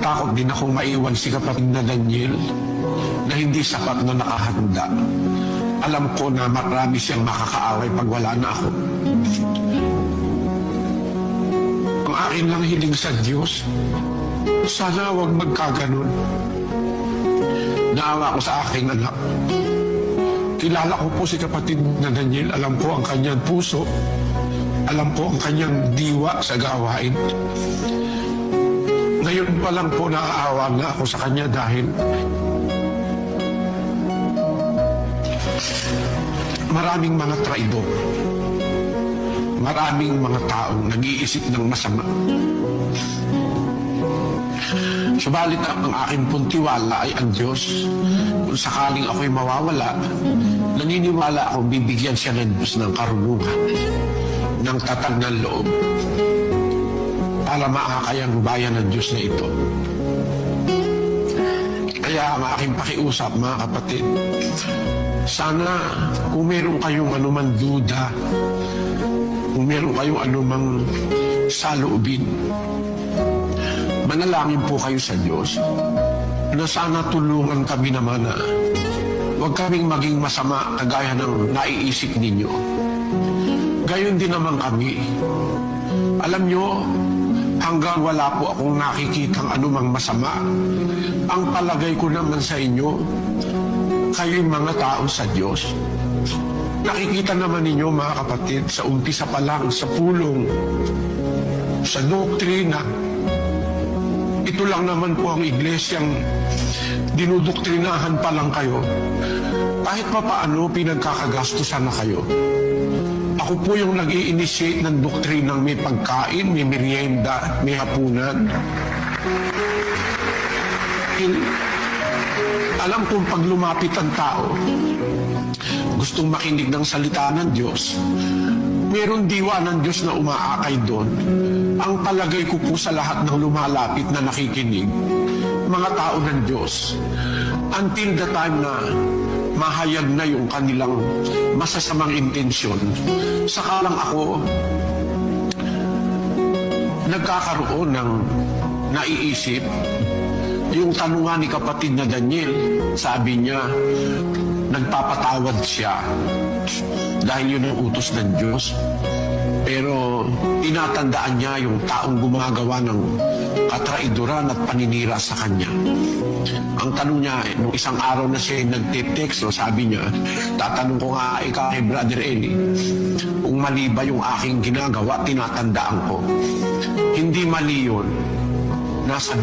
Takot din akong maiwan si kapatid na Daniel na hindi sapat na nakahanda. Alam ko na marami siyang makakaaway pag wala na ako. Ang akin lang hiling sa Diyos, sana huwag magkaganon. Naawa ko sa aking anak. Kilala ko po si kapatid na Daniel. Alam ko ang kanyang puso. Alam ko ang kanyang diwa sa gawain. Ngayon pa lang po naaawa na ako sa kanya dahil maraming mga traidor. Maraming mga taong nag-iisip ng masama. Subalit ang aking puntiwala ay ang Diyos. Kung sakaling ako'y mawawala, naniniwala ako bibigyan siya ng Diyos ng karunungan, ng tatag ng loob, para maakayang bayan ng Diyos na ito. Kaya ang aking pakiusap, mga kapatid, sana kung meron kayong anuman duda, kung meron kayong anumang saloobin, manalangin po kayo sa Diyos na sana tulungan kami naman na huwag kaming maging masama kagaya ng naiisip ninyo. Gayon din naman kami. Alam nyo, hanggang wala po akong nakikitang anumang masama, ang palagay ko naman sa inyo, kayo'y mga tao sa Diyos. Nakikita naman ninyo mga kapatid sa umpisa pa lang, sa pulong, sa doktrina, ito lang naman po ang iglesyang dinudoktrinahan pa lang kayo. Kahit pa paano, pinagkakagastusan na kayo. Ako po yung nag initiate ng doktrinang may pagkain, may merienda, may hapunan. In- alam kong pag lumapit ang tao, gustong makinig ng salita ng Diyos, meron diwa ng Diyos na umaakay doon. Ang palagay ko po sa lahat ng lumalapit na nakikinig, mga tao ng Diyos, until the time na mahayag na yung kanilang masasamang intensyon, saka lang ako nagkakaroon ng naiisip yung tanungan ni kapatid na Daniel, sabi niya, nagpapatawad siya dahil yun ang utos ng Diyos. Pero tinatandaan niya yung taong gumagawa ng katraiduran at paninira sa kanya. Ang tanong niya, eh, nung isang araw na siya nagte-text, no, sabi niya, tatanong ko nga ikaw kay Brother Eli, kung mali ba yung aking ginagawa, tinatandaan ko. Hindi mali yun. Nasa